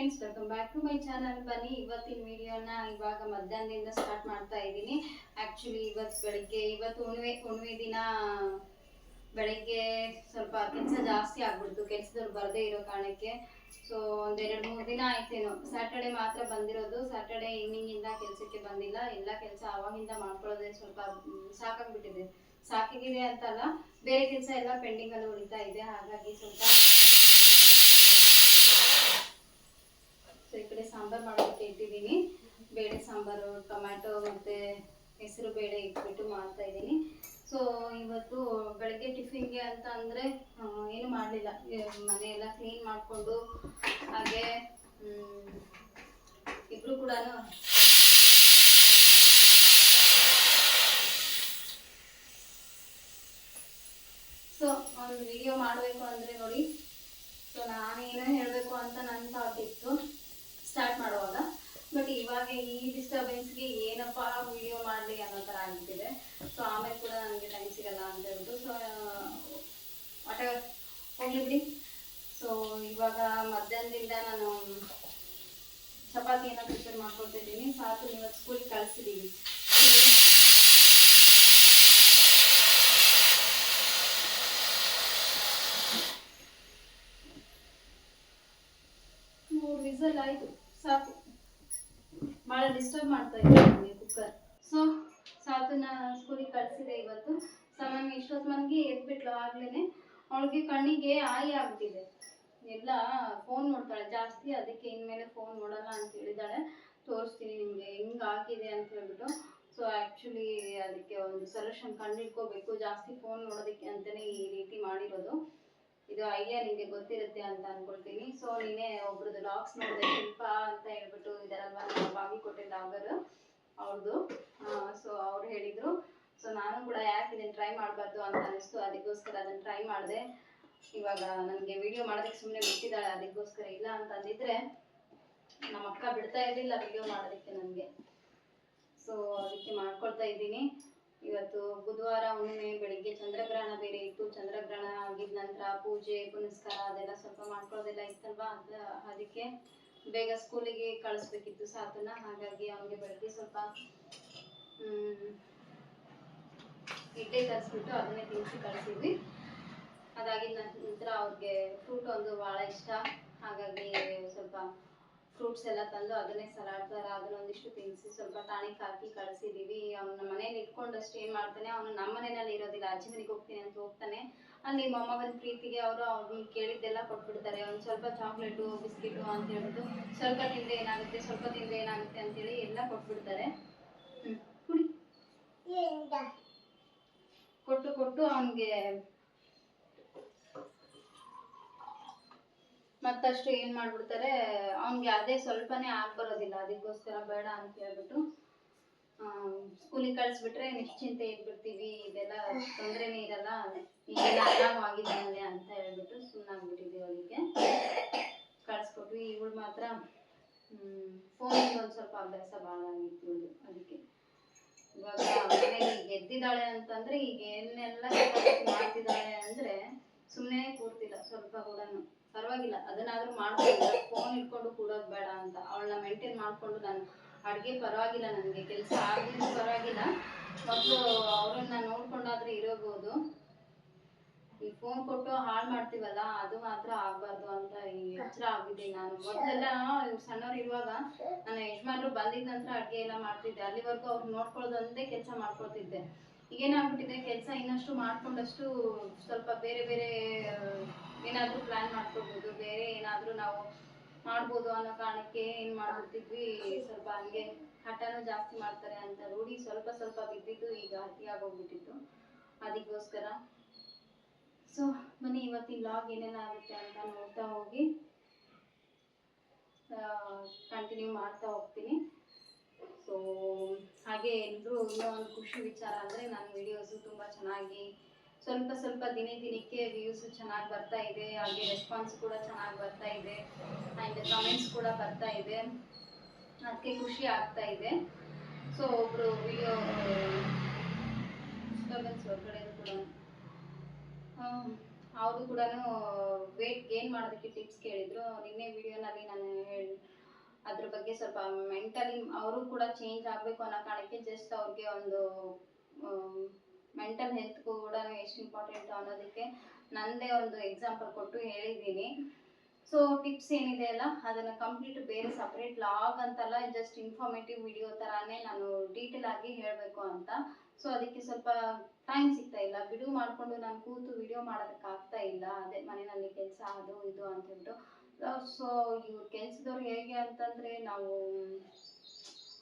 Friends welcome back to my channel ಬನ್ನಿ, ಇವತ್ತಿನ ವಿಡಿಯೋನ ಇವಾಗ ಮಧ್ಯಾಹ್ನದಿಂದ ಸ್ಟಾರ್ಟ್ ಮಾಡ್ತಾ ಇದ್ದೀನಿ. ಆ್ಯಕ್ಚುಲಿ ಇವತ್ತು ಬೆಳಿಗ್ಗೆ, ಇವತ್ತು ಉಣ್ವೆ ಉಣ್ವೆ ದಿನ, ಬೆಳಿಗ್ಗೆ ಸ್ವಲ್ಪ ಕೆಲಸ ಜಾಸ್ತಿ ಆಗ್ಬಿಡ್ತು. ಕೆಲಸದವ್ರು ಬರದೇ ಇರೋ ಕಾರಣಕ್ಕೆ. ಸೊ ಒಂದೆರಡು ಮೂರು ದಿನ ಆಯ್ತೇನೋ. ಸ್ಯಾಟರ್ಡೆ ಮಾತ್ರ ಬಂದಿರೋದು. ಸ್ಯಾಟರ್ಡೆ ಈವ್ನಿಂಗಿಂದ ಕೆಲಸಕ್ಕೆ ಬಂದಿಲ್ಲ. ಎಲ್ಲ ಕೆಲಸ ಅವಾಗಿಂದ ಮಾಡ್ಕೊಳ್ಳೋದೇ ಸ್ವಲ್ಪ ಸಾಕಾಗ್ಬಿಟ್ಟಿದೆ. ಸಾಕಾಗಿದೆ ಅಂತಲ್ಲ, ಬೇರೆ ಕೆಲಸ ಎಲ್ಲ ಪೆಂಡಿಂಗಲ್ಲಿ ಉಳಿತಾ ಇದೆ. ಹಾಗಾಗಿ ಸ್ವಲ್ಪ ಸೊ ಈ ಕಡೆ ಸಾಂಬಾರ್ ಮಾಡೋದಕ್ಕೆ ಇಟ್ಟಿದ್ದೀನಿ ಬೇಳೆ ಸಾಂಬಾರು, ಟೊಮ್ಯಾಟೊ ಮತ್ತು ಹೆಸರು ಬೇಳೆ ಇಟ್ಬಿಟ್ಟು ಮಾಡ್ತಾ ಇದ್ದೀನಿ. ಸೊ ಇವತ್ತು ಬೆಳಗ್ಗೆ ಟಿಫಿನ್ಗೆ ಅಂತ ಅಂದರೆ ಏನು ಮಾಡಲಿಲ್ಲ. ಮನೆ ಎಲ್ಲ ಕ್ಲೀನ್ ಮಾಡಿಕೊಂಡು ಹಾಗೆ ಇಬ್ಬರು ಕೂಡ ಸೊ ಒಂದು ವಿಡಿಯೋ ಮಾಡಬೇಕು ಅಂದರೆ ನೋಡಿ. ಸೊ ನಾನೇನೋ ಹೇಳಬೇಕು ಅಂತ ನನ್ನ ಥಾಟ್ ಇತ್ತು. ಸ್ಟಾರ್ಟ್ ಮಾಡುವಾಗ. ಬಟ್ ಇವಾಗ ಈ ಡಿಸ್ಟರ್ಬೆನ್ಸ್ಗೆ ಏನಪ್ಪ ವಿಡಿಯೋ ಮಾಡಲಿ ಅನ್ನೋ ಥರ ಆಗ್ತಿದೆ ಸೊ ಆಮೇಲೆ ಕೂಡ ನನಗೆ ಟೈಮ್ ಸಿಗಲ್ಲ ಅಂತ ಹೇಳ್ಬಿಟ್ಟು ಸೊ ಆಟ ಹೋಗ್ಲಿ ಬಿಡಿ. ಸೊ ಇವಾಗ ಮಧ್ಯಾಹ್ನದಿಂದ ನಾನು ಚಪಾತಿಯನ್ನು ಪ್ರಿಪೇರ್ ಮಾಡ್ಕೊಳ್ತಿದ್ದೀನಿ ಸಾಕು ಇವತ್ತು ಸ್ಕೂಲಿಗೆ ಕಳಿಸಿದ್ದೀವಿ ಮೂರು ವಿಸಲ್ ಆಯ್ತು. ಸಾಕು. ಭಾಳ ಡಿಸ್ಟರ್ಬ್ ಮಾಡ್ತಾ ಇದೆ ನನಗೆ ಕುಕ್ಕರ್ ಸೊ ಸಾತುನ ಸ್ಕೂಲಿಗೆ ಕಳಿಸಿದೆ ಇವತ್ತು. ಸಾಮಾನ್ಯ ಇಷ್ಟೊತ್ತು ಮನೆಗೆ ಎದ್ಬಿಟ್ಲು ಆಗ್ಲೇ ಅವಳಿಗೆ ಕಣ್ಣಿಗೆ ಆಯಿ ಆಗ್ಬಿಟ್ಟಿದೆ. ಎಲ್ಲ ಫೋನ್ ನೋಡ್ತಾಳೆ. ಜಾಸ್ತಿ ಅದಕ್ಕೆ ಇನ್ಮೇಲೆ ಫೋನ್ ನೋಡಲ್ಲ ಅಂತ ಹೇಳಿದಾಳೆ. ತೋರಿಸ್ತೀನಿ ನಿಮಗೆ. ಹೆಂಗ್ ಆಗಿದೆ ಅಂತ ಹೇಳ್ಬಿಟ್ಟು. ಸೊ ಆ್ಯಕ್ಚುಲಿ ಅದಕ್ಕೆ ಒಂದು ಸೊಲ್ಯೂಷನ್ ಕಂಡುಹಿಡ್ಕೋಬೇಕು ಜಾಸ್ತಿ ಫೋನ್ ನೋಡೋದಕ್ಕೆ ಅಂತಲೇ ಈ ರೀತಿ ಮಾಡಿರೋದು. ಇದು ಐಡಿಯಾ ನಿಮಗೆ ಗೊತ್ತಿರುತ್ತೆ ಅಂತ ಅನ್ಕೊಳ್ತೀನಿ. ಸೊ ನೀನೇ ಒಬ್ರದ್ದು ಲಾಕ್ಸ್ ನೋಡಿದೆ, ಶಿಲ್ಪ ಅಂತ ಹೇಳ್ಬಿಟ್ಟು ಇದರಲ್ವಾ? ಬಾಗಿ ಕೊಟ್ಟಿದ್ದ ಲಾಗರ್ ಅವ್ರದ್ದು ಸೊ ಅವ್ರು ಹೇಳಿದ್ರು. ಸೊ ನಾನು ಕೂಡ ಯಾಕೆ ಇದನ್ನು ಟ್ರೈ ಮಾಡಬಾರ್ದು ಅಂತ ಅನಿಸ್ತು. ಅದಕ್ಕೋಸ್ಕರ ಅದನ್ನು ಟ್ರೈ ಮಾಡಿದೆ. ಇವಾಗ ನನಗೆ ವಿಡಿಯೋ ಮಾಡೋದಕ್ಕೆ ಸುಮ್ಮನೆ ಬಿಟ್ಟಿದ್ದಾಳೆ, ಅದಕ್ಕೋಸ್ಕರ ಇಲ್ಲ ಅಂತಂದಿದ್ರೆ ನಮ್ಮ ಅಕ್ಕ ಬಿಡ್ತಾ ಇರಲಿಲ್ಲ ವಿಡಿಯೋ ಮಾಡೋದಕ್ಕೆ ನನಗೆ. ಸೊ ಅದಕ್ಕೆ ಮಾಡ್ಕೊಳ್ತಾ ಇದ್ದೀನಿ. ಇವತ್ತು ಬುಧವಾರ ಒಮ್ಮೆ ಬೆಳಿಗ್ಗೆ ಚಂದ್ರಗ್ರಹಣ ಬೇರೆ ಇತ್ತು. ಚಂದ್ರಗ್ರಹಣ ಆಗಿದ ನಂತರ ಪೂಜೆ ಪುನಸ್ಕಾರ ಅದೆಲ್ಲ ಸ್ವಲ್ಪ ಮಾಡ್ಕೊಳ್ಳೋದೆಲ್ಲ ಇತ್ತಲ್ವಾ? ಅದ ಅದಕ್ಕೆ ಬೇಗ ಸ್ಕೂಲಿಗೆ ಕಳಿಸ್ಬೇಕಿತ್ತು ಸಾತನ. ಹಾಗಾಗಿ ಅವನಿಗೆ ಬೆಳಗ್ಗೆ ಸ್ವಲ್ಪ ಹ್ಮ್, ಇಡ್ಲಿ ತರಿಸ್ಬಿಟ್ಟು ಅದನ್ನೇ ತಿನ್ಸಿ ಕಳಿಸಿದ್ವಿ. ಅದಾಗಿದ ನಂತರ ಅವ್ರಿಗೆ ಫ್ರೂಟ್ ಒಂದು ಭಾಳ ಇಷ್ಟ. ಹಾಗಾಗಿ ಸ್ವಲ್ಪ ಫ್ರೂಟ್ಸ್ ಎಲ್ಲ ತಂದು ಅದನ್ನೇ ಸಲಾಡ್ ಥರ ಅದನ್ನೊಂದಿಷ್ಟು ತಿನ್ನಿಸಿ ಸ್ವಲ್ಪ ಟಾನಿಕ್ ಹಾಕಿ ಕಳಿಸಿದ್ದೀವಿ ಅವ್ನ ಮನೇಲಿ ಇಟ್ಕೊಂಡಷ್ಟು ಏನು ಮಾಡ್ತಾನೆ ಅವನು ನಮ್ಮ ಮನೇಲಿ ಇರೋದಿಲ್ಲ ಅಜ್ಜಿ ಮನೆಗೆ ಹೋಗ್ತೀನಿ ಅಂತ ಹೋಗ್ತಾನೆ. ಅಲ್ಲಿ ಮೊಮ್ಮಗನ ಪ್ರೀತಿಗೆ ಅವರು ಅವ್ರಿಗೆ ಕೇಳಿದ್ದೆಲ್ಲ ಕೊಟ್ಬಿಡ್ತಾರೆ. ಒಂದು ಸ್ವಲ್ಪ ಚಾಕ್ಲೇಟು ಬಿಸ್ಕಿಟು ಅಂತ ಹೇಳ್ಬಿಟ್ಟು ಸ್ವಲ್ಪ ತಿಂದ್ರೆ ಏನಾಗುತ್ತೆ ಸ್ವಲ್ಪ ತಿಂದ್ರೆ ಏನಾಗುತ್ತೆ ಅಂತೇಳಿ ಎಲ್ಲ ಕೊಟ್ಬಿಡ್ತಾರೆ. ಹ್ಞೂ ಕುಡಿ. ಕೊಟ್ಟು ಕೊಟ್ಟು ಅವನಿಗೆ ಮತ್ತಷ್ಟು ಏನು ಮಾಡ್ಬಿಡ್ತಾರೆ, ಅವ್ನಿಗೆ ಅದೇ ಸ್ವಲ್ಪನೇ ಆಗಿ ಬರೋದಿಲ್ಲ, ಅದಕ್ಕೋಸ್ಕರ ಬೇಡ ಅಂತ ಹೇಳ್ಬಿಟ್ಟು ಸ್ಕೂಲಿಗೆ ಕಳಿಸ್ಬಿಟ್ರೆ ನಿಶ್ಚಿಂತೆ ಇದ್ಬಿಡ್ತೀವಿ, ಇದೆಲ್ಲ ತೊಂದರೆನೇ ಇರಲ್ಲ, ಈಗೆಲ್ಲ ಆರಾಮವಾಗಿದ್ದಾನೆ ಅಂತ ಹೇಳ್ಬಿಟ್ಟು ಸುಮ್ಮನಾಗ್ಬಿಟ್ಟಿದ್ದೀವಿ ಅವಳಿಗೆ ಕಳಿಸ್ಕೊಟ್ವಿ, ಇವಳು ಮಾತ್ರ ಫೋನಿಗೆ ಒಂದು ಸ್ವಲ್ಪ ಅಭ್ಯಾಸ ಭಾಳ ಆಗಿತ್ತು ಇವಳು ಅದಕ್ಕೆ. ಇವಾಗ ಮನೇಲಿ ಈಗ ಎದ್ದಿದ್ದಾಳೆ ಅಂತಂದ್ರೆ, ಈಗ ಏನೆಲ್ಲ ಮಾಡ್ತಿದ್ದಾಳೆ ಅಂದ್ರೆ ಸುಮ್ಮನೆ ಕೂರ್ತಿಲ್ಲ, ಸ್ವಲ್ಪ ಕೂಡ ಪರವಾಗಿಲ್ಲ, ಅದನ್ನಾದ್ರೂ ಮಾಡ್ಕೊಂಡು ಫೋನ್ ಇಟ್ಕೊಂಡು ಕೂಡೋದು ಬೇಡ ಅಂತ. ಅವಳನ್ನ ಮೇಂಟೈನ್ ಮಾಡ್ಕೊಂಡು ನಾನು ಅಡುಗೆ ಪರವಾಗಿಲ್ಲ ನನಗೆ, ಕೆಲಸ ಆಗಿದ್ರು ಪರವಾಗಿಲ್ಲ. ಮೊದಲು ಅವ್ರನ್ನ ನೋಡ್ಕೊಂಡಾದ್ರೆ ಇರಬಹುದು. ಈ ಫೋನ್ ಕೊಟ್ಟು ಹಾಳು ಮಾಡ್ತೀವಲ್ಲ, ಅದು ಮಾತ್ರ ಆಗ್ಬಾರ್ದು ಅಂತ ಈ ಎಚ್ಚರ ಆಗಿದೆ ನಾನು. ಮೊದಲೆಲ್ಲ ಸಣ್ಣವ್ರು ಇರುವಾಗ ನನ್ನ ಯಜಮಾನ್ರು ಬಂದಿದ್ದ ನಂತರ ಅಡುಗೆ ಎಲ್ಲ ಮಾಡ್ತಿದ್ದೆ. ಅಲ್ಲಿವರೆಗೂ ಅವ್ರು ನೋಡ್ಕೊಳ್ಳೋದೊಂದೇ ಕೆಲಸ ಮಾಡ್ಕೊಳ್ತಿದ್ದೆ. ಈಗೇನಾಗ್ಬಿಟ್ಟಿದೆ, ಕೆಲಸ ಇನ್ನಷ್ಟು ಮಾಡ್ಕೊಂಡಷ್ಟು ಸ್ವಲ್ಪ ಬೇರೆ ಬೇರೆ ಏನಾದರೂ ಪ್ಲ್ಯಾನ್ ಮಾಡ್ಕೊಳ್ಬೋದು. ಬೇರೆ ಏನಾದರೂ ನಾವು ಮಾಡ್ಬೋದು ಅನ್ನೋ ಕಾರಣಕ್ಕೆ ಏನು ಮಾಡ್ಬಿಡ್ತಿದ್ವಿ, ಸ್ವಲ್ಪ ಹಂಗೆ ಹಠನೂ ಜಾಸ್ತಿ ಮಾಡ್ತಾರೆ ಅಂತ ರೂಢಿ ಸ್ವಲ್ಪ ಸ್ವಲ್ಪ ಬಿದ್ದಿದ್ದು ಈಗ ಅತಿಯಾಗೋಗ್ಬಿಟ್ಟಿತ್ತು ಅದಕ್ಕೋಸ್ಕರ. ಸೊ ಬನ್ನಿ ಇವತ್ತಿನ ಲಾಗ್ ಏನೇನಾಗುತ್ತೆ ಅಂತ ನೋಡ್ತಾ ಹೋಗಿ. ಕಂಟಿನ್ಯೂ ಮಾಡ್ತಾ ಹೋಗ್ತೀನಿ. ಸೊ ಹಾಗೆ ಎಲ್ಲರೂ ಇನ್ನೂ ಒಂದು ಖುಷಿ ವಿಚಾರ ಅಂದರೆ ನನ್ನ ವಿಡಿಯೋಸು ತುಂಬ ಚೆನ್ನಾಗಿ ಸ್ವಲ್ಪ ಸ್ವಲ್ಪ ದಿನೇ ದಿನಕ್ಕೆ ವ್ಯೂಸು ಚೆನ್ನಾಗಿ ಬರ್ತಾ ಇದೆ, ಹಾಗೆ ರೆಸ್ಪಾನ್ಸ್ ಕೂಡ ಚೆನ್ನಾಗಿ ಬರ್ತಾ ಇದೆ ಆ್ಯಂಡ್ ಕಮೆಂಟ್ಸ್ ಕೂಡ ಬರ್ತಾ ಇದೆ. ಅದಕ್ಕೆ ಖುಷಿ ಆಗ್ತಾ ಇದೆ. ಸೊ ಒಬ್ಬರು ವಿಡಿಯೋ ಡಿಸ್ಟರ್ಬೆನ್ಸ್ ಹೊರಗಡೆ ಕೂಡ. ಅವರು ಕೂಡ ವೇಟ್ ಗೇನ್ ಮಾಡೋದಕ್ಕೆ ಟಿಪ್ಸ್ ಕೇಳಿದ್ರು. ನಿನ್ನೆ ವಿಡಿಯೋನಲ್ಲಿ ನಾನು ಹೇಳ್ ಅದ್ರ ಬಗ್ಗೆ ಸ್ವಲ್ಪ ಮೆಂಟಲಿ ಅವರು ಕೂಡ ಚೇಂಜ್ ಆಗಬೇಕು ಅನ್ನೋ ಕಾರಣಕ್ಕೆ ಜಸ್ಟ್ ಅವ್ರಿಗೆ ಒಂದು ಮೆಂಟಲ್ ಹೆಲ್ತ್ ಕೂಡ ಎಷ್ಟು ಇಂಪಾರ್ಟೆಂಟ್ ಅನ್ನೋದಕ್ಕೆ ನಂದೇ ಒಂದು ಎಕ್ಸಾಂಪಲ್ ಕೊಟ್ಟು ಹೇಳಿದ್ದೀನಿ. ಸೊ ಟಿಪ್ಸ್ ಏನಿದೆ ಅಲ್ಲ, ಅದನ್ನು ಕಂಪ್ಲೀಟ್ ಬೇರೆ ಸಪ್ರೇಟ್ ಲಾಗ್ ಅಂತಲ್ಲ ಜಸ್ಟ್ ಇನ್ಫಾರ್ಮೇಟಿವ್ ವಿಡಿಯೋ ಥರನೇ ನಾನು ಡೀಟೇಲ್ ಆಗಿ ಹೇಳಬೇಕು ಅಂತ. ಸೊ ಅದಕ್ಕೆ ಸ್ವಲ್ಪ ಟೈಮ್ ಸಿಗ್ತಾ ಇಲ್ಲ. ಬಿಡುವು ಮಾಡಿಕೊಂಡು ನಾನು ಕೂತು ವಿಡಿಯೋ ಮಾಡೋದಕ್ಕೆ ಆಗ್ತಾ ಇಲ್ಲ. ಅದೇ ಮನೆಯಲ್ಲಿ ಕೆಲಸ ಅದು ಇದು ಅಂತ ಹೇಳ್ಬಿಟ್ಟು ಸೊ ಇವ್ರು ಕೆಲ್ಸದವ್ರು ಹೇಗೆ ಅಂತಂದ್ರೆ ನಾವು,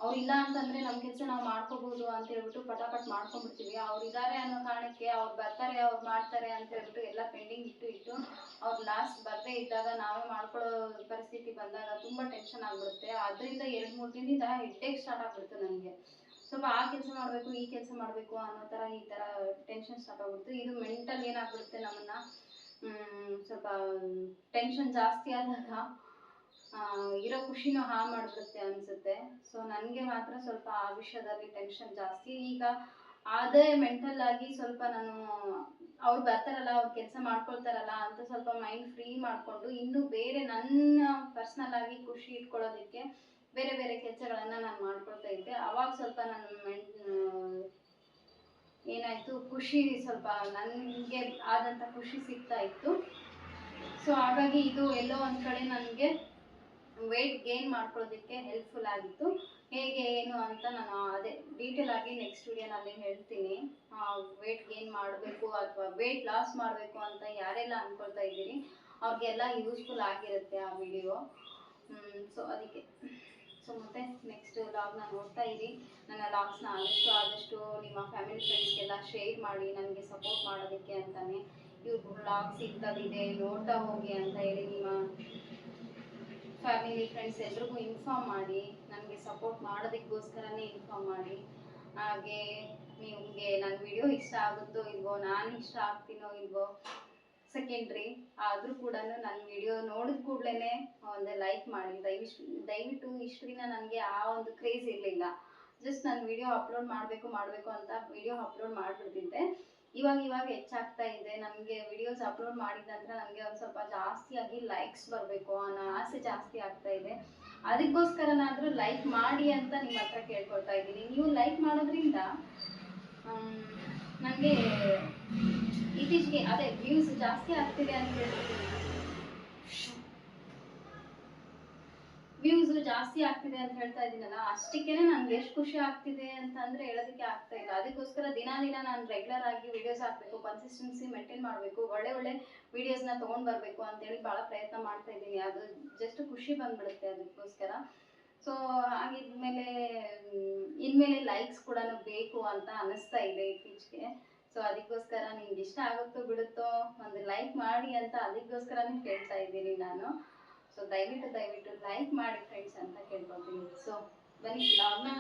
ಅವ್ರು ಇಲ್ಲ ಅಂತಂದ್ರೆ ನಮ್ಮ ಕೆಲಸ ನಾವು ಮಾಡ್ಕೋಬಹುದು ಅಂತ ಹೇಳ್ಬಿಟ್ಟು ಪಟಾಪಟ್ ಮಾಡ್ಕೊಂಡ್ಬಿಡ್ತೀವಿ. ಅವ್ರು ಇದಾರೆ ಅನ್ನೋ ಕಾರಣಕ್ಕೆ ಅವ್ರು ಬರ್ತಾರೆ, ಅವ್ರು ಮಾಡ್ತಾರೆ ಅಂತ ಹೇಳ್ಬಿಟ್ಟು ಎಲ್ಲ ಪೆಂಡಿಂಗ್ ಇಟ್ಟು ಇಟ್ಟು ಅವ್ರು ಲಾಸ್ಟ್ ಬರದೇ ಇದ್ದಾಗ ನಾವೇ ಮಾಡ್ಕೊಳ್ಳೋ ಪರಿಸ್ಥಿತಿ ಬಂದಾಗ ತುಂಬಾ ಟೆನ್ಷನ್ ಆಗ್ಬಿಡುತ್ತೆ. ಅದರಿಂದ ಎರಡು ಮೂರು ದಿನದಿಂದ ಹೆಡ್ಡೇಕ್ ಸ್ಟಾರ್ಟ್ ಆಗ್ಬಿಡ್ತು ನನಗೆ. ಸ್ವಲ್ಪ ಆ ಕೆಲಸ ಮಾಡಬೇಕು, ಈ ಕೆಲಸ ಮಾಡಬೇಕು ಅನ್ನೋ ಥರ ಈ ಥರ ಟೆನ್ಷನ್ ಸ್ಟಾರ್ಟ್ ಆಗ್ಬಿಡ್ತು ಇದು ಮೆಂಟಲ್ ಏನಾಗ್ಬಿಡುತ್ತೆ ನಮ್ಮನ್ನ? ಸ್ವಲ್ಪ ಟೆನ್ಷನ್ ಜಾಸ್ತಿ ಆದಾಗ ಇರೋ ಖುಷಿನೂ ಹಾಳು ಮಾಡಿಬಿಡುತ್ತೆ ಅನಿಸುತ್ತೆ. ಸೊ ನನಗೆ ಮಾತ್ರ ಸ್ವಲ್ಪ ಆ ವಿಷಯದಲ್ಲಿ ಟೆನ್ಷನ್ ಜಾಸ್ತಿ. ಈಗ ಅದೇ ಮೆಂಟಲ್ ಆಗಿ ಸ್ವಲ್ಪ ನಾನು ಅವ್ರು ಬರ್ತಾರಲ್ಲ, ಅವ್ರು ಕೆಲಸ ಮಾಡ್ಕೊಳ್ತಾರಲ್ಲ ಅಂತ ಸ್ವಲ್ಪ ಮೈಂಡ್ ಫ್ರೀ ಮಾಡಿಕೊಂಡು ಇನ್ನು ಬೇರೆ ನನ್ನ ಪರ್ಸ್ನಲ್ ಆಗಿ ಖುಷಿ ಇಟ್ಕೊಳ್ಳೋದಕ್ಕೆ ಬೇರೆ ಬೇರೆ ಕೆಲಸಗಳನ್ನು ನಾನು ಮಾಡ್ಕೊಳ್ತಾ ಇದ್ದೆ. ಅವಾಗ ಸ್ವಲ್ಪ ನಾನು ಮೆಂಟ್ ಏನಾಯ್ತು? ಖುಷಿ ಸ್ವಲ್ಪ ನನಗೆ ಆದಂಥ ಖುಷಿ ಸಿಗ್ತಾ ಇತ್ತು. ಸೊ ಹಾಗಾಗಿ ಇದು ಎಲ್ಲೋ ಒಂದು ಕಡೆ ನನಗೆ ವೆಯ್ಟ್ ಗೇನ್ ಮಾಡ್ಕೊಳ್ಳೋದಕ್ಕೆ ಹೆಲ್ಪ್ಫುಲ್ ಆಗಿತ್ತು. ಹೇಗೆ, ಏನು ಅಂತ ನಾನು ಅದೇ ಡೀಟೇಲ್ ಆಗಿ ನೆಕ್ಸ್ಟ್ ವಿಡಿಯೋನಲ್ಲಿ ಹೇಳ್ತೀನಿ. ವೆಯ್ಟ್ ಗೇನ್ ಮಾಡಬೇಕು ಅಥವಾ ವೆಯ್ಟ್ ಲಾಸ್ ಮಾಡಬೇಕು ಅಂತ ಯಾರೆಲ್ಲ ಅಂದ್ಕೊಳ್ತಾ ಇದ್ದೀರಿ, ಅವ್ರಿಗೆಲ್ಲ ಯೂಸ್ಫುಲ್ ಆಗಿರುತ್ತೆ ಆ ವಿಡಿಯೋ ಸೊ ಅದಕ್ಕೆ. ನೆಕ್ಸ್ಟ್ ಲಾಗ್ನ ನೋಡ್ತಾ ಇರಿ ನನ್ನ ಲಾಗ್ಸ್ನ ಆದಷ್ಟು ಆದಷ್ಟು ನಿಮ್ಮ ಫ್ಯಾಮಿಲಿ ಫ್ರೆಂಡ್ಸ್ಗೆಲ್ಲ ಶೇರ್ ಮಾಡಿ, ನನಗೆ ಸಪೋರ್ಟ್ ಮಾಡೋದಕ್ಕೆ ಅಂತಾನೆ ಇವ್ರ ವ್ಲಾಗ್ ಸಿಗ್ತದಿದೆ, ನೋಡ್ತಾ ಹೋಗಿ ಅಂತ ಹೇಳಿ ನಿಮ್ಮ ಫ್ಯಾಮಿಲಿ ಫ್ರೆಂಡ್ಸ್ ಎಲ್ರಿಗೂ ಇನ್ಫಾರ್ಮ್ ಮಾಡಿ, ನನಗೆ ಸಪೋರ್ಟ್ ಮಾಡೋದಕ್ಕೋಸ್ಕರನೇ ಇನ್ಫಾರ್ಮ್ ಮಾಡಿ. ಹಾಗೆ ನಿಮಗೆ ನನ್ನ ವಿಡಿಯೋ ಇಷ್ಟ ಆಗುತ್ತೋ ಇಲ್ವೋ, ನಾನು ಇಷ್ಟ ಆಗ್ತೀನೋ ಇಲ್ವೋ ಸೆಕೆಂಡ್ರಿ. ಆದರೂ ಕೂಡ ನನ್ನ ವಿಡಿಯೋ ನೋಡಿದ ಕೂಡಲೇ ಒಂದು ಲೈಕ್ ಮಾಡಿ. ದಯವಿಟ್ಟು ದಯವಿಟ್ಟು ಇಷ್ಟು ದಿನ ನನಗೆ ಆ ಒಂದು ಕ್ರೇಜ್ ಇರಲಿಲ್ಲ. ಜಸ್ಟ್ ನಾನು ವಿಡಿಯೋ ಅಪ್ಲೋಡ್ ಮಾಡಬೇಕು ಮಾಡಬೇಕು ಅಂತ ವಿಡಿಯೋ ಅಪ್ಲೋಡ್ ಮಾಡಿಬಿಡ್ತಿದ್ದೆ. ಇವಾಗ ಇವಾಗ ಹೆಚ್ಚಾಗ್ತಾ ಇದೆ. ನನಗೆ ವಿಡಿಯೋಸ್ ಅಪ್ಲೋಡ್ ಮಾಡಿದ ನಂತರ ನನಗೆ ಒಂದು ಸ್ವಲ್ಪ ಜಾಸ್ತಿಯಾಗಿ ಲೈಕ್ಸ್ ಬರಬೇಕು. ಅನ್ನೋ ಆಸೆ ಜಾಸ್ತಿ ಆಗ್ತಾ ಇದೆ. ಅದಕ್ಕೋಸ್ಕರನಾದರೂ ಲೈಕ್ ಮಾಡಿ ಅಂತ ನಿಮ್ಮ ಹತ್ರ ಕೇಳ್ಕೊಳ್ತಾ ಇದ್ದೀನಿ. ನೀವು ಲೈಕ್ ಮಾಡೋದ್ರಿಂದ ನನಗೆ ಇತ್ತೀಚೆಗೆ, ಅದೇ ವ್ಯೂಸ್ ಜಾಸ್ತಿ ಆಗ್ತಿದೆ ಅಂತ ವ್ಯೂಸ್ ಜಾಸ್ತಿ ಆಗ್ತಿದೆ ಅಂತ ಹೇಳ್ತಾ ಇದ್ದೀನಲ್ಲ, ಅಷ್ಟಕ್ಕೇನೆ ನನ್ಗೆ ಎಷ್ಟು ಖುಷಿ ಆಗ್ತಿದೆ ಅಂತ ಅಂದ್ರೆ ಹೇಳೋದಕ್ಕೆ ಆಗ್ತಾ ಇಲ್ಲ. ಅದಕ್ಕೋಸ್ಕರ ದಿನಾ ದಿನ ನಾನು ರೆಗ್ಯುಲರ್ ಆಗಿ ವಿಡಿಯೋಸ್ ಹಾಕ್ಬೇಕು ಕನ್ಸಿಸ್ಟೆನ್ಸಿ ಮೇಂಟೈನ್ ಮಾಡಬೇಕು, ಒಳ್ಳೆ ಒಳ್ಳೆ ವಿಡಿಯೋಸ್ನ ತೊಗೊಂಡು ಬರಬೇಕು ಅಂತೇಳಿ ಭಾಳ ಪ್ರಯತ್ನ ಮಾಡ್ತಾ ಇದ್ದೀನಿ. ಅದು ಜಸ್ಟ್ ಖುಷಿ ಬಂದ್ಬಿಡುತ್ತೆ ಅದಕ್ಕೋಸ್ಕರ. ಸೊ ಹಾಗಿದ್ಮೇಲೆ ಇನ್ಮೇಲೆ ಲೈಕ್ಸ್ ಕೂಡ ಬೇಕು ಅಂತ ಅನಿಸ್ತಾ ಇದೆ ಇತ್ತೀಚೆಗೆ. ಸೊ ಅದಕ್ಕೋಸ್ಕರ ನಿಮ್ಗೆ ಇಷ್ಟ ಆಗುತ್ತೋ ಬಿಡುತ್ತೋ ಒಂದು ಲೈಕ್ ಮಾಡಿ ಅಂತ ಅದಕ್ಕೋಸ್ಕರನೇ ಕೇಳ್ತಾ ಇದ್ದೀನಿ ನಾನು. ಸೊ ದಯವಿಟ್ಟು ದಯವಿಟ್ಟು ಲೈಕ್ ಮಾಡಿ ಫ್ರೆಂಡ್ಸ್ ಅಂತ ಕೇಳ್ಕೊತೀನಿ. ಸೊ ಬನ್ನಿ ಬ್ಲಾಗ್ನ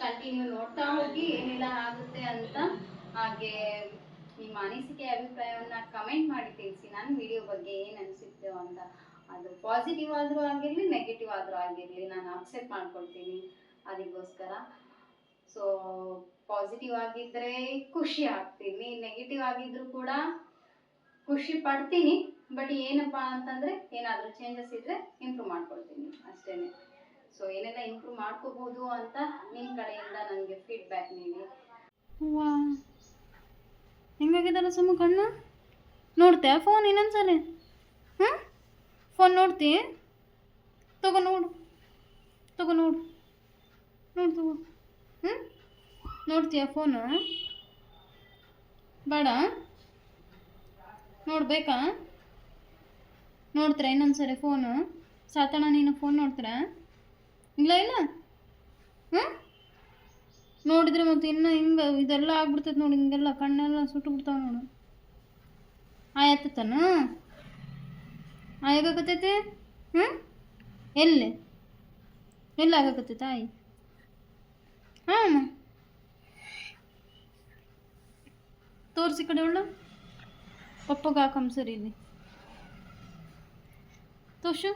ಕಂಟಿನ್ಯೂ ನೋಡ್ತಾ ಹೋಗಿ ಏನೆಲ್ಲ ಆಗುತ್ತೆ ಅಂತ ಹಾಗೆ ನಿಮ್ಮ ಅನಿಸಿಕೆ, ಅಭಿಪ್ರಾಯವನ್ನ ಕಮೆಂಟ್ ಮಾಡಿ ತಿಳಿಸಿ. ನನ್ನ ವಿಡಿಯೋ ಬಗ್ಗೆ ಏನು ಅನಿಸುತ್ತೆ ಅಂತ. ಅದು ಪಾಸಿಟಿವ್ ಆದರೂ ಆಗಿರಲಿ ನೆಗೆಟಿವ್ ಆದರೂ ಆಗಿರಲಿ, ನಾನು ಅಕ್ಸೆಪ್ಟ್ ಮಾಡ್ಕೊಳ್ತೀನಿ ಅದಕ್ಕೋಸ್ಕರ ಸೊ ಪಾಸಿಟಿವ್ ಆಗಿದ್ದರೆ ಖುಷಿ ಆಗ್ತೀನಿ ನೆಗೆಟಿವ್ ಆಗಿದ್ರು ಕೂಡ ಖುಷಿ ಪಡ್ತೀನಿ ಬಟ್ ಏನಪ್ಪ ಅಂತಂದರೆ ಏನಾದರೂ ಚೇಂಜಸ್ ಇದ್ದರೆ ಇಂಪ್ರೂವ್ ಮಾಡ್ಕೊಳ್ತೀನಿ ಅಷ್ಟೇ ಸೊ ಏನೆಲ್ಲ ಇಂಪ್ರೂವ್ ಮಾಡ್ಕೋಬಹುದು ಅಂತ ನಿಮ್ಮ ಕಡೆಯಿಂದ ನನಗೆ ಫೀಡ್ಬ್ಯಾಕ್ ನೀಡಿ. ಹೆಂಗಾಗಿದೆ ಸುಮ್ಮ ಕಣ್ಣು? ನೋಡ್ತೀಯ ಫೋನ್ ಇನ್ನೊಂದ್ಸಲ ಹಾಂ ಫೋನ್ ನೋಡ್ತಿ? ತಗೋ ನೋಡು. ತಗೋ ನೋಡು. ನೋಡು ತಗೋ. ಹ್ಞೂ ನೋಡ್ತೀಯ ಫೋನು ಬೇಡ. ನೋಡ್ಬೇಕಾ? ನೋಡ್ತೀರಾ ಇನ್ನೊಂದ್ಸರಿ ಫೋನು ಸಾತಣ ನೀನು ಫೋನ್ ನೋಡ್ತೀರಾ? ಇಲ್ಲ ಇಲ್ಲ. ಹ್ಞೂ ನೋಡಿದ್ರೆ ಮತ್ತು ಇನ್ನು ಹಿಂಗೆ ಇದೆಲ್ಲ ಆಗ್ಬಿಡ್ತೈತೆ ನೋಡಿ, ಹಿಂಗೆಲ್ಲ ಕಣ್ಣೆಲ್ಲ ಸುಟ್ಟು ಬಿಡ್ತಾವೆ ನೋಡು. ಆಯತ್ತನ ಆಯಾಗತ್ತೈತೆ ಹ್ಞೂ ಎಲ್ಲಿ? ಎಲ್ಲಿ ಆಗಕತ್ತೈತೆ ಆಯಿ ಹಾಂ ತೋರಿಸಿ ಕಡೆ ಒಳ್ಳೆ ಪಪ್ಪಗೆ ಹಾಕಮ್ ಸರಿ ಇಲ್ಲಿ. ತೋರ್ಸು.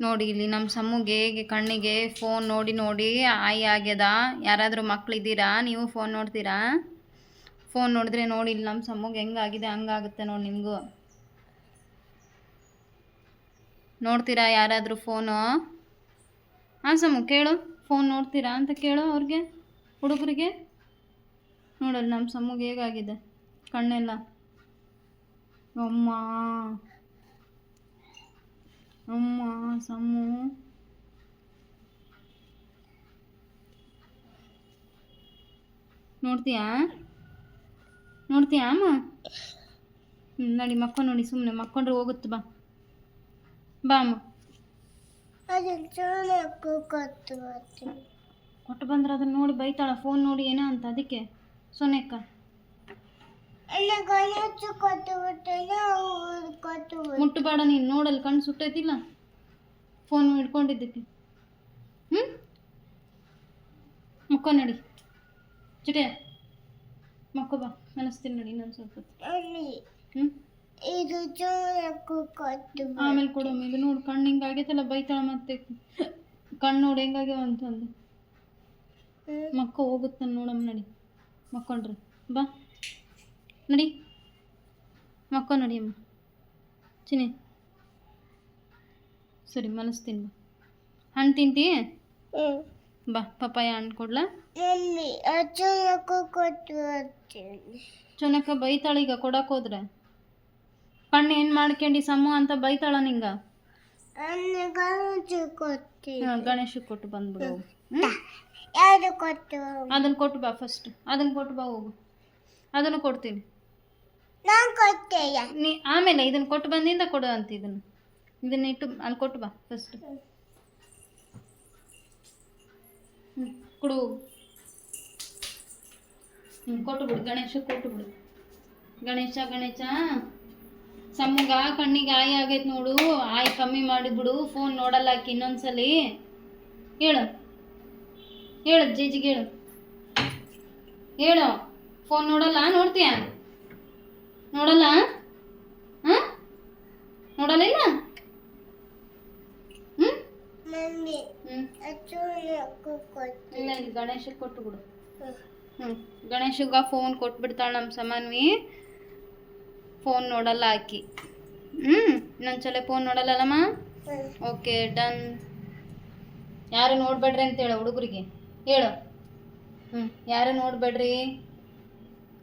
ನೋಡಿ ಇಲ್ಲಿ ನಮ್ಮ ಸಮ್ಮಗೆ ಕಣ್ಣಿಗೆ ಫೋನ್ ನೋಡಿ ನೋಡಿ ಆಯಿ ಆಗ್ಯದ. ಯಾರಾದರೂ ಮಕ್ಕಳಿದ್ದೀರಾ ನೀವು ಫೋನ್ ನೋಡ್ತೀರಾ? ಫೋನ್ ನೋಡಿದ್ರೆ ನೋಡಿ, ಇಲ್ಲಿ ನಮ್ಮ ಸಮ್ಮಗೆ ಹೆಂಗಾಗಿದೆ ಹಂಗಾಗುತ್ತೆ ನೋಡಿ ನಿಮಗೂ ನೋಡ್ತೀರಾ ಯಾರಾದರೂ ಫೋನು ಹಾಂ ಸಮು ಕೇಳು. ಫೋನ್ ನೋಡ್ತೀರಾ ಅಂತ ಕೇಳು ಅವ್ರಿಗೆ, ಹುಡುಗರಿಗೆ. ನೋಡಲ್ಲ ನಮ್ಮ ಸಮ್ಮಗೆ ಹೇಗಾಗಿದೆ ಕಣ್ಣೆಲ್ಲ. ಅಮ್ಮ. ಅಮ್ಮ ಸಮು ನೋಡ್ತೀಯಾ? ನೋಡ್ತೀಯಾ ಅಮ್ಮ ಹ್ಞೂ ನಡಿ ಮಕ್ಕೊಂಡು ನೋಡಿ ಸುಮ್ಮನೆ ಮಕ್ಕೊಂಡ್ರೆ ಹೋಗುತ್ತೆ ಬಾ. ಬಾ ಅಮ್ಮ. ಕೊಟ್ಟು ಬಂದ್ರೆ ಅದನ್ನ ನೋಡಿ ಬೈತಾಳ ಫೋನ್ ನೋಡಿ ಏನೋ ಅಂತ ಅದಕ್ಕೆ. ಸೊನೆಕ್ಕ ಮುಟ್ಟಬೇಡ ನೀನು ನೋಡಲ್ಲಿ ಕಣ್ಣು ಸುಟ್ಟೈತಿಲ್ಲ? ಫೋನ್ ಹಿಡ್ಕೊಂಡಿದ್ದಕ್ಕೆ. ಹ್ಞೂ ಮಕ್ಕೋ ನಡಿ. ಚಿಟೆ ಮಕ್ಕೋ ಬಾ ಮನಸ್ತೀನಿ ನಡಿ ಇನ್ನೊಂದು ಸ್ವಲ್ಪ. ಹ್ಞೂ ಆಮೇಲೆ ಕೊಡು ಇದು ನೋಡು ಕಣ್ಣು ಹಿಂಗಾಗೈತಲ್ಲ ಬೈತಾಳ ಮತ್ತೆ. ಕಣ್ಣು ನೋಡಿ ಹೆಂಗಾಗ್ಯಾವ ಅಂತಂದು. ಮಕ್ಕ ಹೋಗುತ್ತೆ ನೋಡಮ್ಮ ನಡಿ. ಮಕ್ಕೊಂಡ್ರಿ. ಬಾ. ನಡಿ. ಮಕ್ಕೋ ನಡಿ ಅಮ್ಮ. ಚಿನಿ ಸರಿ ಮನಸ್ತೀನಿ ಬಾ. ಹಣ್ಣು ತಿಂತೀ ಬಾ ಪಪ್ಪಾಯ ಹಣ್ಣು ಕೊಡ್ಲಾ? ಚೊನಕ್ಕ ಬೈತಾಳ ಈಗ ಕೊಡಕ್ ಹೋದ್ರೆ. ಕಣ್ಣು ಏನು ಮಾಡ್ಕೊಂಡಿ ಸಮ ಅಂತ ಬೈತಾಳ ನಿಂಗ? ಗಣೇಶ ಕೊಟ್ಟು ಬಂದ್ಬಿಡು. ಹೋಗು. ಹ್ಮ್? ಅದನ್ನ ಕೊಟ್ಟು ಬಾ ಫಸ್ಟ್ ಅದನ್ನ ಕೊಟ್ಟು ಬಾ ಹೋಗು. ಅದನ್ನು ಕೊಡ್ತೀನಿ. ನೀ ಆಮೇಲೆ ಇದನ್ನ ಕೊಟ್ಟು ಬಂದಿಂದ ಕೊಡು ಅಂತ ಇದನ್ನ. ಇದನ್ನ ಇಟ್ಟು ಅಲ್ಲಿ ಕೊಟ್ಟು ಬಾ ಫಸ್ಟ್ ಕೊಡು ಹೋಗು. ಹ್ಞೂ ಕೊಟ್ಟು ಬಿಡು ಗಣೇಶ ಕೊಟ್ಟು ಬಿಡು. ಗಣೇಶ ಗಣೇಶ. ಸಮ್ಮಗ ಕಣ್ಣಿಗೆ ಆಯಿ ಆಗೈತೆ ನೋಡು. ಆಯಿ ಕಮ್ಮಿ ಮಾಡಿಬಿಡು ಫೋನ್ ನೋಡಲ್ಲ ಆಕಿ ಇನ್ನೊಂದ್ಸಲಿ. ಹೇಳು. ಹೇಳು ಜೇಜಿಗೆ ಹೇಳು. ಹೇಳು. ಫೋನ್ ನೋಡಲ್ಲ ನೋಡ್ತೀಯ? ನೋಡಲ್ಲ? ಹಾಂ? ನೋಡಲ್ಲ ಇಲ್ಲ ಹ್ಞೂ ಇಲ್ಲ ಗಣೇಶ ಗಣೇಶಕ್ಕೆ ಕೊಟ್ಟು ಬಿಡು. ಹ್ಞೂ ಗಣೇಶಗ ಫೋನ್ ಕೊಟ್ಬಿಡ್ತಾಳೆ ನಮ್ಮ ಸಮನ್ವಿ. ಫೋನ್ ನೋಡಲ್ಲ ಆಕಿ. ಹ್ಞೂ ಇನ್ನೊಂದ್ಸಲ ಫೋನ್ ನೋಡಲ್ಲಲ್ಲಮ್ಮ? ಓಕೆ ಡನ್ ಯಾರು ನೋಡಬೇಡ್ರಿ ಅಂತ ಹೇಳು ಹುಡುಗರಿಗೆ. ಹೇಳು. ಹ್ಞೂ ಯಾರು ನೋಡಬೇಡ್ರಿ?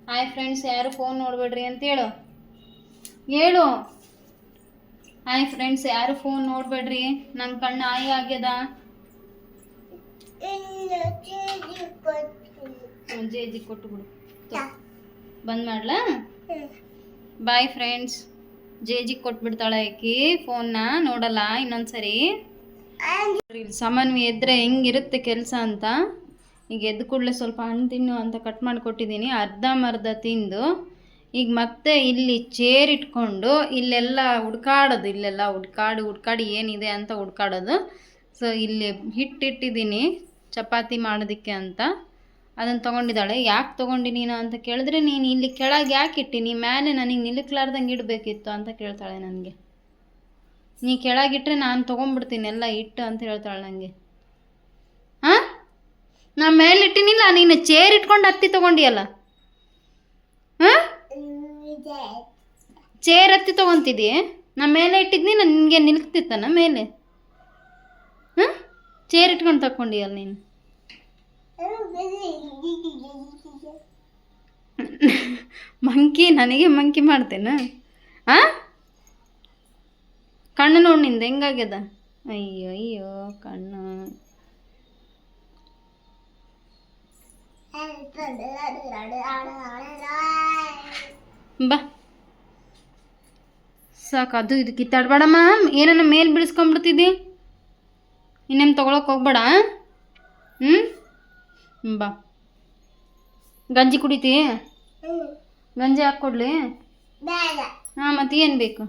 ಹಾಯ್ ಫ್ರೆಂಡ್ಸ್ ಯಾರು ಫೋನ್ ನೋಡಬೇಡ್ರಿ ಅಂತ ಹೇಳು. ಹೇಳು. ಹಾಯ್ ಫ್ರೆಂಡ್ಸ್ ಯಾರು ಫೋನ್ ನೋಡಬೇಡ್ರಿ? ನನ್ನ ಕಣ್ಣು ಹಾಯಿ ಆಗ್ಯದ. ಜೇಜಿ ಕೊಟ್ಟು ಬಿಡು. ಬಂದ್ ಮಾಡ್ಲಾ? Bye friends. ಜೇಜಿ ಕೊಟ್ಬಿಡ್ತಾಳೆ ಆಕಿ ಫೋನ್ನ ನೋಡಲ್ಲ ಇನ್ನೊಂದ್ಸರಿ. ಇಲ್ಲಿ ಸಾಮಾನ್ಯ ಎದ್ರೆ ಹೆಂಗಿರುತ್ತೆ ಕೆಲಸ ಅಂತ. ಈಗ ಎದ್ದು ಕೂಡಲೇ ಸ್ವಲ್ಪ ಹಣ್ಣು ತಿನ್ನು ಅಂತ ಕಟ್ ಮಾಡಿ ಕೊಟ್ಟಿದ್ದೀನಿ ಮರ್ಧ ತಿಂದು. ಈಗ ಮತ್ತೆ ಇಲ್ಲಿ ಚೇರ್ ಇಟ್ಕೊಂಡು ಇಲ್ಲೆಲ್ಲ ಹುಡ್ಕಾಡೋದು ಇಲ್ಲೆಲ್ಲ ಹುಡ್ಕಾಡು ಹುಡ್ಕಾಡಿ ಏನಿದೆ ಅಂತ ಹುಡ್ಕಾಡೋದು. ಸೊ ಇಲ್ಲಿ ಹಿಟ್ಟಿಟ್ಟಿದ್ದೀನಿ ಚಪಾತಿ ಮಾಡೋದಕ್ಕೆ ಅಂತ. ಅದನ್ನು ತೊಗೊಂಡಿದ್ದಾಳೆ. ಯಾಕೆ ತೊಗೊಂಡಿ ನೀನು ಅಂತ ಕೇಳಿದ್ರೆ, ನೀನು ಇಲ್ಲಿ ಕೆಳಗೆ ಯಾಕೆ ಇಟ್ಟಿನಿ ಮೇಲೆ ನನಗೆ ನಿಲ್ಲಕ್ಲಾರ್ದಂಗೆ ಇಡಬೇಕಿತ್ತು ಅಂತ ಕೇಳ್ತಾಳೆ ನನಗೆ ನೀ ಕೆಳಗಿಟ್ಟರೆ ನಾನು ತೊಗೊಂಡ್ಬಿಡ್ತೀನಿ, ಎಲ್ಲ ಇಟ್ಟು ಅಂತ ಹೇಳ್ತಾಳೆ ನನಗೆ ಹಾಂ ನಾನು ಮೇಲೆ ಇಟ್ಟಿನಿಲ್ಲ, ನೀನು ಚೇರ್ ಇಟ್ಕೊಂಡು ಹತ್ತಿ ತೊಗೊಂಡಿಯಲ್ಲ? ಹಾಂ ಚೇರ್ ಹತ್ತಿ ತೊಗೊತಿದ್ದಿ ನಾ ಮೇಲೆ ಇಟ್ಟಿದ್ನಿ, ನನಗೆ ನಿಲ್ಕ್ತಿತ್ತನ ಮೇಲೆ? ಹಾಂ ಚೇರ್ ಇಟ್ಕೊಂಡು ತಗೊಂಡಿಯಲ್ಲ ನೀನು? ಮಂಕಿ, ನನಗೆ ಮಂಕಿ ಮಾಡ್ತೇನೆ? ಆ? ಕಣ್ಣು ನೋಡಿ ನಿಂದ, ಹೆಂಗಾಗ್ಯದ? ಅಯ್ಯೋ ಅಯ್ಯೋ, ಕಣ್ಣು. ಬಾ. ಸಾಕು, ಅದು ಇದು ಕಿತ್ತಾಡ್ಬೇಡಮ್ಮ ಏನನ್ನ ಮೇಲೆ ಬೀಳಿಸ್ಕೊಂಡ್ಬಿಡ್ತಿದ್ದಿ ಇನ್ನೇನು ತೊಗೊಳಕ್ಕೆ ಹೋಗ್ಬೇಡ ಹ್ಞೂ ಬಾ. ಗಂಜಿ ಕುಡಿತಿ? ಗಂಜಿ ಹಾಕ್ಕೊಡ್ಲಿ? ಹಾಂ ಮತ್ತೆ ಏನು ಬೇಕು?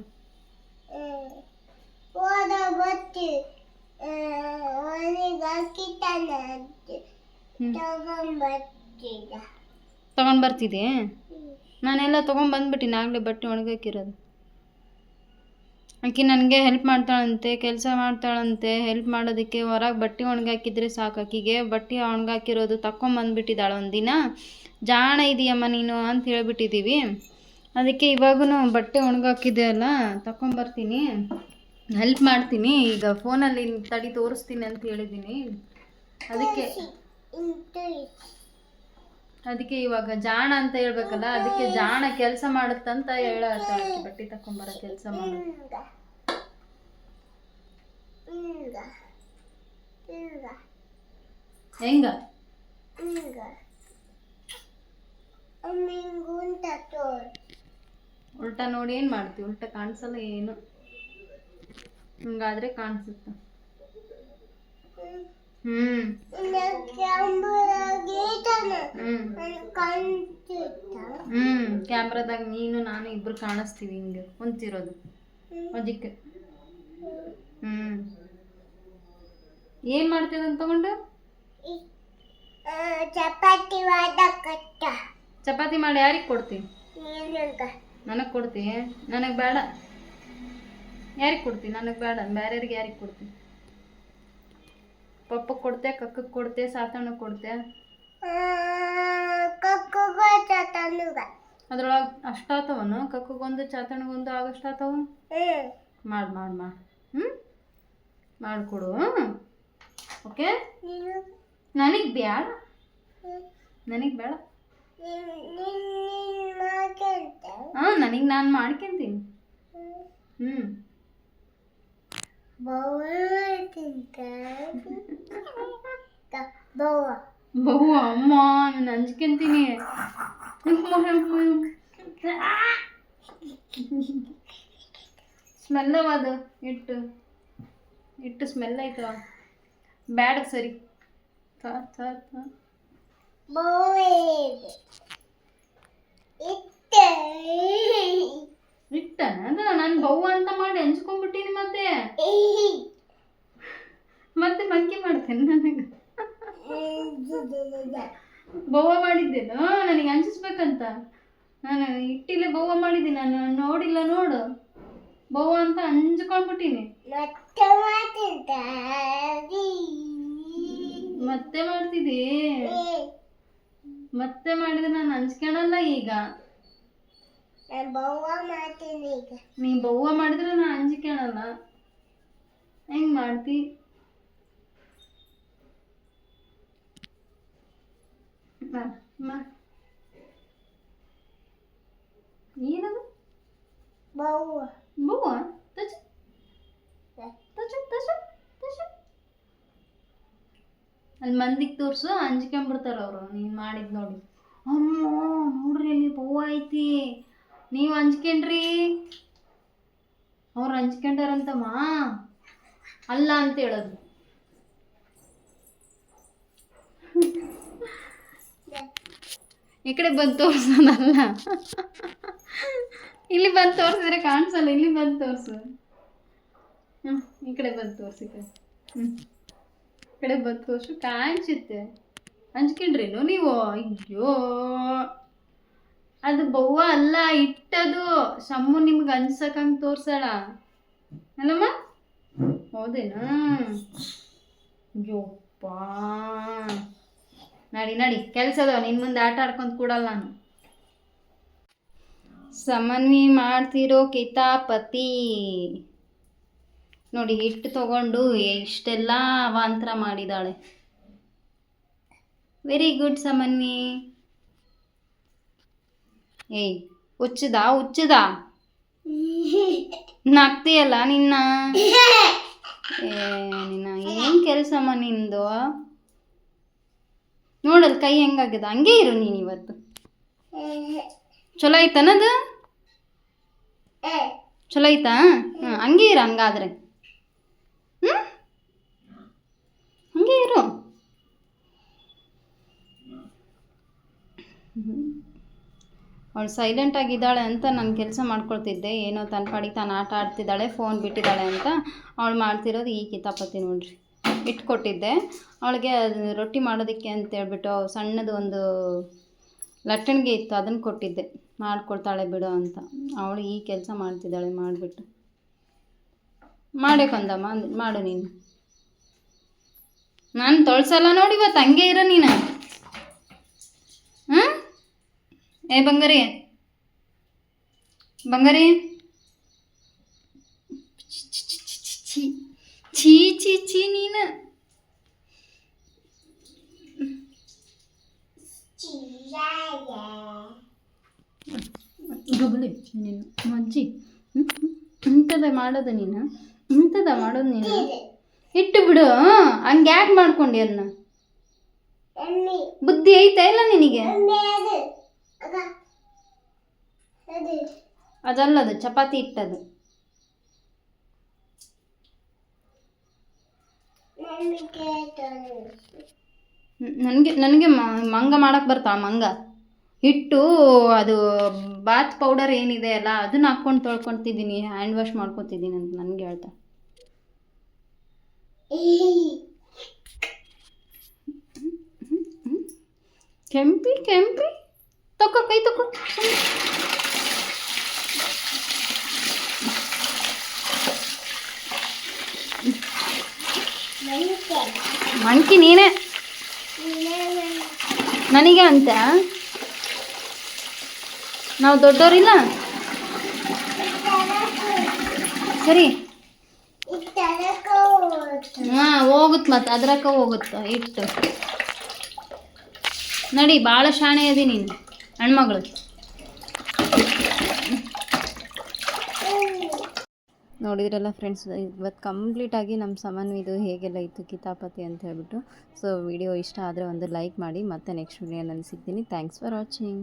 ತಗೊಂಡ್ ಬರ್ತಿದ್ದೆ ನಾನೆಲ್ಲ ತಗೊಂಡ್ ಬಂದ್ಬಿಟ್ಟಿನಿ ಆಗಲೇ ಬಟ್ಟೆ ಒಣಗಾಕಿರೋದು. ಆಕೆ ನನಗೆ ಹೆಲ್ಪ್ ಮಾಡ್ತಾಳಂತೆ ಕೆಲಸ ಮಾಡ್ತಾಳಂತೆ ಹೆಲ್ಪ್ ಮಾಡೋದಕ್ಕೆ ಹೊರಗೆ ಬಟ್ಟೆ ಒಣಗಾಕಿದ್ರೆ ಸಾಕು. ಆಕಿಗೆ ಬಟ್ಟೆ ಒಣಗಾಕಿರೋದು ತಗೊಂಬಂದ್ಬಿಟ್ಟಿದ್ದಾಳೆ ಒಂದಿನ. ಜಾಣ ಇದೆಯಮ್ಮ ನೀನು ಅಂತ ಹೇಳ್ಬಿಟ್ಟಿದ್ದೀವಿ. ಅದಕ್ಕೆ ಇವಾಗೂ ಬಟ್ಟೆ ಒಣಗಾಕಿದೆ ಅಲ್ಲ ತಗೊಂಬರ್ತೀನಿ ಹೆಲ್ಪ್ ಮಾಡ್ತೀನಿ. ಈಗ ಫೋನಲ್ಲಿ ತಡಿ ತೋರಿಸ್ತೀನಿ ಅಂತ ಹೇಳಿದ್ದೀನಿ. ಅದಕ್ಕೆ ಅದಕ್ಕೆ ಇವಾಗ ಜಾಣ ಅಂತ ಹೇಳ್ಬೇಕಲ್ಲ ಅದಕ್ಕೆ ಜಾಣ ಕೆಲಸ ಮಾಡುತ್ತಂತ ಹೇಳ ಬಟ್ಟೆ ತಕೊಂಬರ ಕೆಲಸ ಮಾಡ. ಹೆಂಗ. ಉಲ್ಟಾ ನೋಡಿ ಏನು ಮಾಡ್ತೀವಿ ಉಲ್ಟಾ ಕಾಣಿಸಲ್ಲ ಏನು? ಹಿಂಗಾದ್ರೆ ಕಾಣಿಸುತ್ತೆ. ಹ್ಮ್. ಹ್ಮ್. ಕ್ಯಾಮ್ರಾದಾಗ ನೀನು, ನಾನು ಇಬ್ರು ಕಾಣಿಸ್ತೀವಿ ಹಿಂಗೆ, ಕುಂತಿರೋದು. ಅದಕ್ಕೆ ಹ್ಮ್. ಏನ್ ಮಾಡ್ತೀವಿ ಅಂತ ತಗೊಂಡು? ಚಪಾತಿ ವಾದಕತ್ತ ಚಪಾತಿ ಮಾಡಿ ಯಾರಿಗೆ ಕೊಡ್ತೀನಿ ನನಗೆ ಕೊಡ್ತಿ? ನನಗೆ ಬೇಡ. ಯಾರಿಗೆ ಕೊಡ್ತೀನಿ ನನಗೆ ಬೇಡ. ಬೇರೆಯವ್ರಿಗೆ ಯಾರಿಗೆ ಕೊಡ್ತೀನಿ ಪಪ್ಪಗೆ ಕೊಡ್ತೆ ಕಕ್ಕಗೆ ಕೊಡ್ತೆ ಸಾತಣ್ಣಗೆ ಕೊಡ್ತೆ? ಅದ್ರೊಳಗ್ ಅಷ್ಟಾತವನು? ಕಕ್ಕಗೊಂದು ಚಾತಣ್ಣಗೊಂದು ಆಗಷ್ಟಾತವ? ಮಾಡಿ ಮಾಡಿ ಮಾಡಿ. ಹ್ಞೂ ಮಾಡಿಕೊಡು ಓಕೆ? ನೀನು? ನನಗೆ ಬೇಡ. ನನಗೆ ಬೇಡ. ಹಾಂ ನನಗೆ ನಾನು ಮಾಡ್ಕೊಂತೀನಿ. ಬವ್ವ ಬಹು ಅಮ್ಮ ನಾನು ಹಂಚ್ಕೊಂತೀನಿ ಅದು, ಇಟ್ಟು. ಇಟ್ಟು ಸ್ಮೆಲ್ ಆಯ್ತವ ಬ್ಯಾಡ ಸರಿ. ಥ ಥ ಥ ಬವ್ವ ಇತ್ತೆ ಇಟ್ಟ ಅದ ನಾನು ಬೌವ ಅಂತ ಮಾಡಿ ಹಂಚ್ಕೊಂಡ್ಬಿಟ್ಟಿನಿ ಮತ್ತೆ. ಮತ್ತೆ ಮಂಕಿ ಮಾಡ್ತೇನೆ ನನಗೆ. ಬವ್ವ ಮಾಡಿದ್ದೇನು ನನಗೆ ಹಂಚಿಸ್ಬೇಕಂತ. ನಾನು ಇಟ್ಟಿಲೆ ಬೌವ ಮಾಡಿದ್ದೀನಿ. ನಾನು ನೋಡಿಲ್ಲ ನೋಡು. ಬೌವ ಅಂತ ಹಂಚ್ಕೊಂಡ್ಬಿಟ್ಟಿನಿ. ಮತ್ತೆ ಮಾಡ್ತಿದ್ದಿ ಮತ್ತೆ ಮಾಡಿದ್ರೆ ನಾನು ಹಂಚ್ಕೊಳಲ್ಲ ಈಗ. ನಾನು ಬವ್ವ ಮಾಡ್ತೀನಿ ಈಗ. ನೀ ಬವ್ವ ಮಾಡಿದ್ರೆ ನಾನು ಹಂಚ್ಕೊಳಲ್ಲ. ಹೆಂಗ್ ಮಾಡ್ತಿ? ಮಾಡ್, ಮಾಡ್. ಏನದು? ಬವ್ವ. ಬವ್ವ? ಅಲ್ಲಿ ಮಂದಿಗೆ ತೋರ್ಸು ಹಂಚ್ಕೊಂಬಿಡ್ತಾರ ಅವರು. ನೀನು ಮಾಡಿದ್ ನೋಡಿ. ಅಮ್ಮೋ, ನೋಡ್ರಿ ಅಲ್ಲಿ ಹೂವು ಐತಿ. ನೀವು ಹಂಚ್ಕೊಂಡ್ರಿ ಅವ್ರು ಹಂಚ್ಕೊಂಡಾರಂತಮ್ಮ ಅಲ್ಲ ಅಂತ ಹೇಳೋದು. ಈ ಕಡೆ ಬಂದು ತೋರ್ಸೋದಲ್ಲ ಇಲ್ಲಿ ಬಂದು ತೋರಿಸಿದ್ರೆ ಕಾಣಿಸಲ್ಲ, ಇಲ್ಲಿ ಬಂದು ತೋರಿಸು. ಹ್ಞೂ ಈ ಕಡೆ ಬಂದು ತೋರಿಸಿ. ಹ್ಞೂ ಕಡೆ ಬಂದು ಅಷ್ಟು ಕಾಣಿಸುತ್ತೆ. ಹಂಚ್ಕೊಂಡ್ರೇನು ನೀವು? ಅಯ್ಯೋ. ಅದು ಬವ್ವ ಅಲ್ಲ, ಇಟ್ಟದು. ಸಮ್ಮು ನಿಮ್ಗೆ ಅನ್ಸಕಂಗೆ ತೋರ್ಸಳ ಅಲ್ಲಮ್ಮ ಹೌದೇನಾ? ಅಯ್ಯೋಪ್ಪ ನಡಿ ನಡಿ. ಕೆಲಸದ ನಿನ್ನ ಮುಂದೆ ಆಟ ಆಡ್ಕೊಂಡು ಕೂಡಲ್ಲ ನಾನು. ಸಮನ್ವಿ ಮಾಡ್ತಿರೋ ಕಿತಾಪತಿ. ನೋಡಿ ಹಿಟ್ಟು ತಗೊಂಡು ಇಷ್ಟೆಲ್ಲ ಅವಾಂತರ ಮಾಡಿದಾಳೆ. Very good Samanvi. ಏಯ್ ಹುಚ್ಚದ ಹುಚ್ಚದ? ನಗ್ತೀಯಲ್ಲ ನಿನ್ನ? ಏ ನಿನ್ನ ಏನು ಕೆಲಸಮ್ಮ ನಿಂದು? ನೋಡಲ್ ಕೈ ಹೆಂಗಾಗ್ಯದ ಹಂಗೆ ಇರು ನೀನು ಇವತ್ತು. ಚಲೋ ಐತನದು ಚಲೋ ಐತಾ ಹಂಗೆ ಇರ ಹಂಗಾದ್ರೆ. ಹ್ಞೂ ಹಂಗೆ ಇರು. ಅವಳು ಸೈಲೆಂಟ್ ಆಗಿದ್ದಾಳೆ ಅಂತ ನಾನು ಕೆಲಸ ಮಾಡ್ಕೊಳ್ತಿದ್ದೆ. ಏನೋ ತನ್ನ ಪಾಡಿಗೆ ತಾನು ಆಟ ಆಡ್ತಿದ್ದಾಳೆ ಫೋನ್ ಬಿಟ್ಟಿದ್ದಾಳೆ ಅಂತ. ಅವಳು ಮಾಡ್ತಿರೋದು ಈ ಕಿತಾಪತಿ ನೋಡ್ರಿ. ಇಟ್ಕೊಟ್ಟಿದ್ದೆ. ಅವಳಿಗೆ ರೊಟ್ಟಿ ಮಾಡೋದಕ್ಕೆ ಅಂತೇಳ್ಬಿಟ್ಟು ಸಣ್ಣದು ಒಂದು ಲಟ್ಟಣಿಗೆ ಇತ್ತು ಅದನ್ನು ಕೊಟ್ಟಿದ್ದೆ. ಮಾಡ್ಕೊಳ್ತಾಳೆ ಬಿಡು ಅಂತ. ಅವಳು ಈ ಕೆಲಸ ಮಾಡ್ತಿದ್ದಾಳೆ, ಮಾಡಿಬಿಟ್ಟು. ಮಾಡೇಕೊಂದಮ್ಮ ಅಂದ್ ಮಾಡು ನೀನು. ನಾನು ತೊಳ್ಸಲ್ಲ ನೋಡಿ ಇವತ್ತು ಹಂಗೆ ಇರ ನೀನು. ಹಾಂ ಏ ಬಂಗಾರಿ. ಬಂಗಾರಿ. ನೀನು. ಗಬಲಿ ನೀನು ಅಜ್ಜಿ ಇಂಥದ ಮಾಡೋದು ನೀನು. ಇಂಥದ ಮಾಡೋದು ನೀನು? ಇಟ್ಟು ಬಿಡು ಹಂಗೆ ಯಾಕೆ ಮಾಡ್ಕೊಂಡಿ ಅದನ್ನ ಬುದ್ಧಿ ಐತಾ ಇಲ್ಲ ನಿನಗೆ? ಅದಲ್ಲ ಅದು. ಚಪಾತಿ ಇಟ್ಟದು. ನನಗೆ ನನಗೆ ಮಂಗ ಮಾಡಕ್ಕೆ ಬರ್ತಾ ಮಂಗ? ಹಿಟ್ಟು ಅದು ಬಾತ್ ಪೌಡರ್ ಏನಿದೆ ಅಲ್ಲ ಅದನ್ನ ಹಾಕ್ಕೊಂಡು ತೊಳ್ಕೊತಿದ್ದೀನಿ ಹ್ಯಾಂಡ್ ವಾಶ್ ಮಾಡ್ಕೊತಿದ್ದೀನಿ ಅಂತ ನನಗೆ ಹೇಳ್ತಾ. ಕೆಂಪಿ ಕೆಂಪಿ. ತಕೋ ಕೈ ತಕೋ ಮಣ್ಕಿ ನೀನೇ. ನನಗೆ ಅಂತ ನಾವು ದೊಡ್ಡವರಿಲ್ಲ ಸರಿ. ಹಾಂ ಹೋಗುತ್ತೆ ಮತ್ತೆ ಅದ್ರಕ್ಕ ಹೋಗುತ್ತೆ ಇಟ್ಟು. ನಡಿ ಭಾಳ ಶಾಣೆ ಅದಿ ನೀನು, ಹೆಣ್ಮಗಳು. ನೋಡಿದ್ರಲ್ಲ ಫ್ರೆಂಡ್ಸ್ ಇವತ್ತು ಕಂಪ್ಲೀಟಾಗಿ ನಮ್ಮ ಸಾಮಾನು ಇದು ಹೇಗೆಲ್ಲ ಇತ್ತು ಕಿತಾಪತಿ ಅಂತ ಹೇಳ್ಬಿಟ್ಟು. ಸೊ ವಿಡಿಯೋ ಇಷ್ಟ ಆದರೆ ಒಂದು ಲೈಕ್ ಮಾಡಿ, ಮತ್ತೆ ನೆಕ್ಸ್ಟ್ ವಿಡಿಯೋನಲ್ಲಿ ಸಿಗ್ತೀನಿ. Thanks for watching